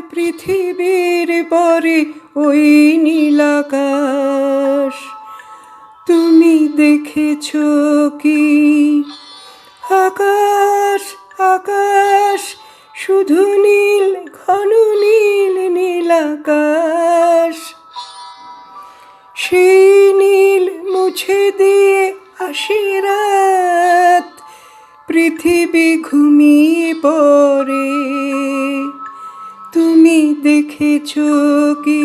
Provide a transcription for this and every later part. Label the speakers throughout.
Speaker 1: পৃথিবীর পরে ওই নীলাকাশ তুমি দেখেছ কি? আকাশ আকাশ, শুধু নীল, ঘন নীল নীলাকাশ সেই নীল মুছে দিয়ে আসি রাত, পৃথিবী ঘুমিয়ে পড়ে। দেখেছ কি?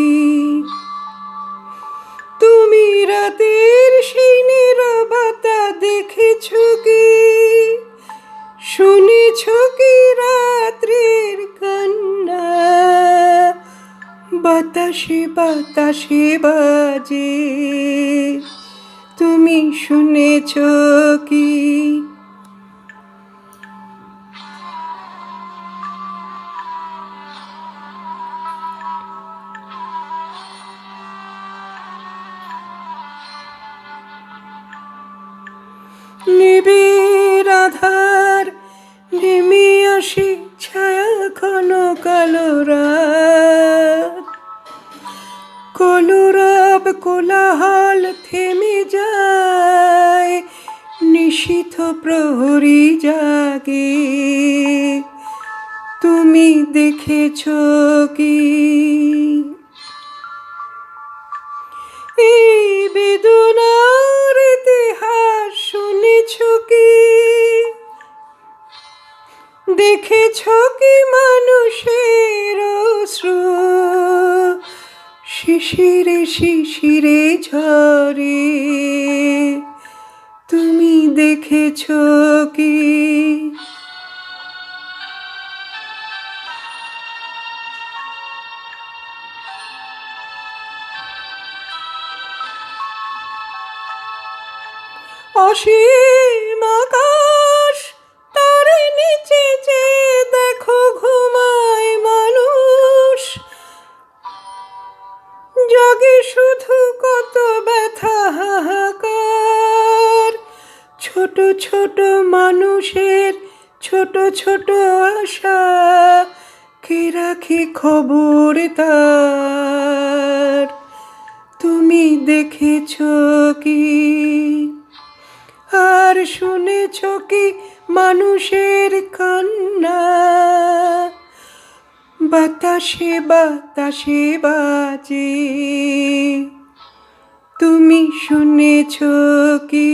Speaker 1: তুমি রাতের সেই নীরবতা দেখেছ কি? শুনেছ কি রাত্রির কান্না? বাতাসে বাতাসে বাজে। তুমি শুনেছ কি? নিবিড় আধার, নেমে আসে ছায়া ঘন কালো কলরব কোলাহল থেমে যায়, নিশীথ প্রহরী জাগে। তুমি দেখেছ কি? দেখেছ কি মানুষের অশ্রু? শিশিরে শিশিরে ঝরে। তুমি দেখেছ কি? অসীম ছোট ছোট মানুষের ছোট ছোট আশা কে রাখি খবর তার। তুমি দেখেছ কি? আর শুনেছ কি মানুষের কান্না? বাতাসে বাতাসে বাজে। তুমি শুনেছ কি?